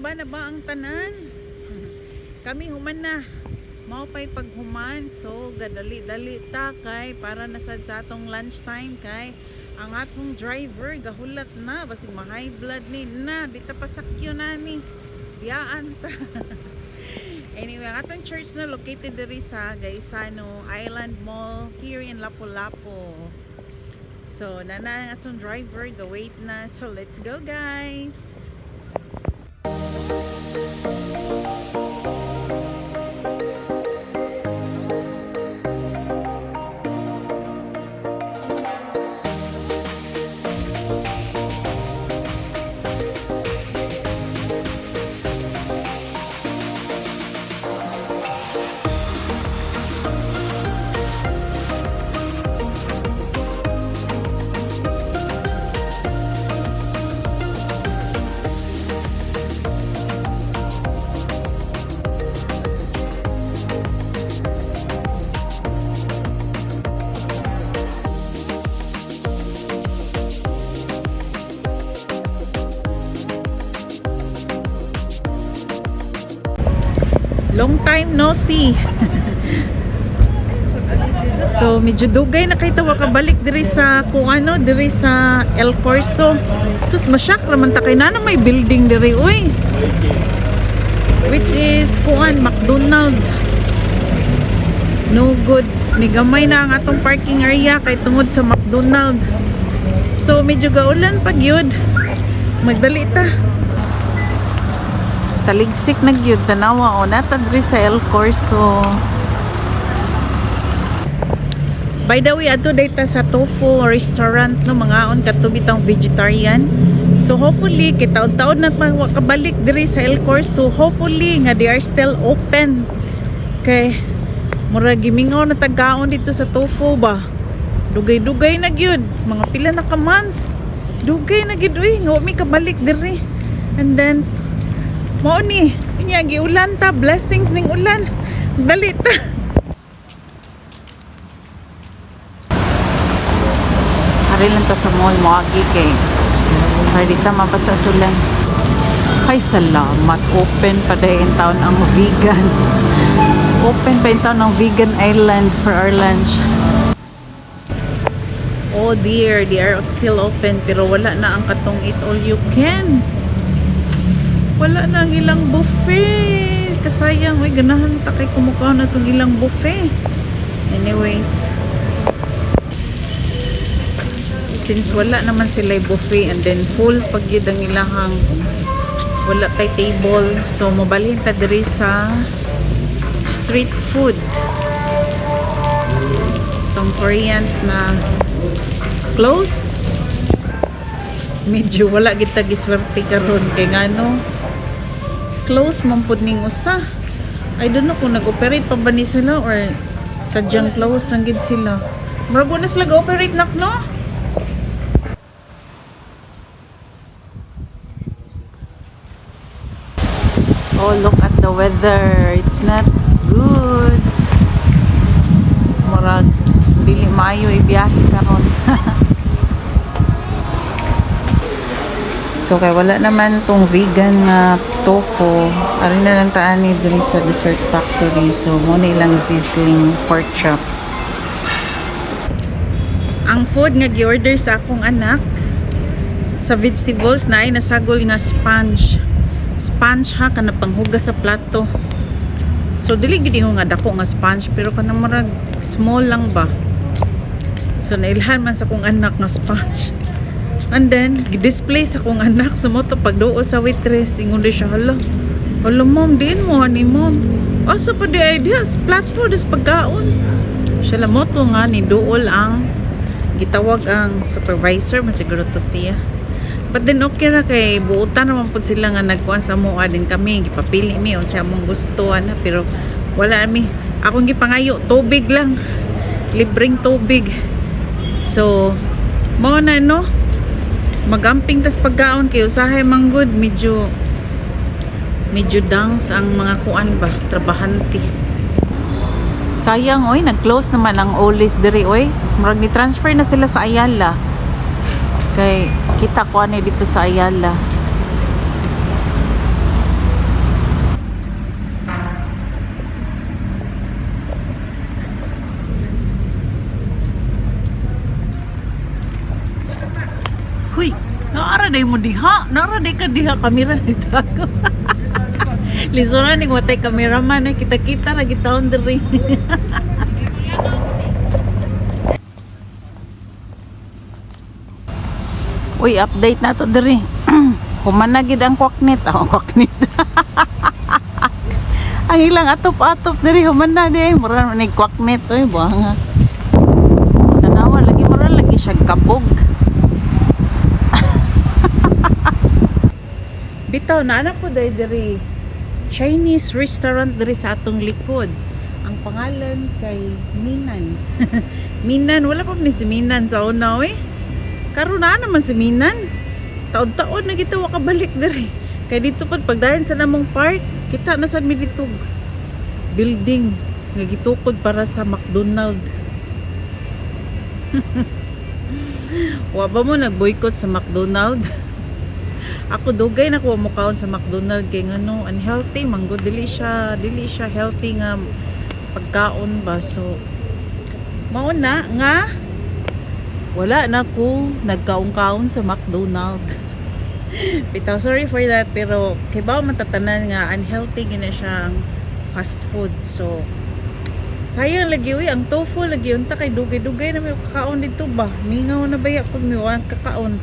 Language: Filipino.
ba na ba ang tanan? Kami human na. Mao pa'y paghuman. So, gadali-dali ta kay para nasad sa atong lunchtime kay ang atong driver gahulat na basig ma-high blood ni na di ta pasakyo na ni. Biyaan ta. anyway, ang atong church na located diri sa Gaisano Island Mall here in Lapu-Lapu. So, nana ang atong driver ga-wait na. So, let's go guys. Música Long time no see. so medyo dugay na kay tawa kabalik diri sa kung ano diri sa El Corso. Sus masyak raman ta kay nana may building diri uy. Which is kuan McDonald. No good. Ni gamay na ang atong parking area kay tungod sa McDonald. So medyo gaulan pag yun. Magdali ta taligsik na gyud tanawa o nata diri sa El Corso. By the way ato data sa Tofu restaurant no mga on katubitang vegetarian. So hopefully kitaon-taon na makabalik diri sa El Corso. Hopefully nga they are still open. Kay mura gimingaw na tagaon dito sa Tofu ba? Dugay-dugay na gyud. Mga pila na ka months dugay na gyud. Uy nga mi kabalik diri. And then Mao ni, inya giulan ta, blessings ning ulan. Dali ta. Ari lang ta sa mall mo agi kay. Ari ta mabasa sulan. Ay salamat, open pa dahil taon ang vegan. Open pa yung taon ang vegan island for our lunch. Oh dear, they are still open pero wala na ang katong eat all you can wala na ang ilang buffet. Kasayang uy ganahan ta kay kumukaw na tong ilang buffet. Anyways. Since wala naman sila buffet and then full pag ang ilahang wala kay table so mabalhin ta diri sa street food. Tong Koreans na close medyo wala kita giswerte karon kay ngano close man pud ning usa I don't know kung nag-operate pa ba ni sila or sadyang close lang gid sila murag na sila ga-operate nak no Oh, look at the weather. It's not good. Murag dili maayo ibiyahe karon. So kay wala naman tong vegan nga tofu. Ari na lang taan ni diri sa dessert factory. So mo na ilang sizzling pork chop. Ang food nga gi-order sa akong anak sa vegetables na ay nasagol nga sponge. Sponge ha kana panghugas sa plato. So dili gid nga dako nga sponge pero kana marag small lang ba. So nailhan man sa akong anak nga sponge. And then, display sa kong anak sa moto pagduo sa waitress. Ingon siya, hala. Hala mom, din mo, ni mom. Asa pa di idea, flat food, is pagkaon. Siya la moto nga, ni duol ang gitawag ang supervisor, masiguro to siya. But then okay ra kay buutan naman po sila nga nagkuan sa mua din kami, gipapili mi unsa among gusto ana pero wala mi. Akong gipangayo tubig lang. Libreng tubig. So, mo na no, magamping tas pagkaon kay usahay manggod medyo medyo dangs ang mga kuan ba? Trabahante. Sayang oy nag-close naman ang Olis diri oy. Murag ni transfer na sila sa Ayala. Kay kita ko ani dito sa Ayala Naara day mo diha. Naara day ka diha. Kamera ni Tago. Lisura ni watay cameraman. eh. Kita-kita lagi taon diri. Uy, update na to diri. Humana gid ang kwaknit. Ako kwaknit. ang ilang atop-atop diri humana di. Mura ni kwaknit oy buanga. Tanawa lagi mura lagi siya kabog. Bitaw na anak ko dahil diri Chinese restaurant diri sa atong likod. Ang pangalan kay Minan. Minan, wala pa ni si Minan sa una eh. Karon na naman si Minan. Taon-taon na kita wakabalik diri. Kay dito pa pagdayon sa namong park, kita na sad mi building nga gitukod para sa McDonald. Wa ba mo nag-boycott sa McDonald? Ako dugay na ko mo kaon sa McDonald kay ngano unhealthy manggo dili siya dili siya healthy nga pagkaon ba. So mao na nga wala na ko nagkaon-kaon sa McDonald. Bitaw sorry for that pero kay ba matatanan nga unhealthy gina siyang fast food. So sayang lagi uy ang tofu lagi unta kay dugay-dugay na may kakaon dito ba? Mingaw na baya pag may walang kakaon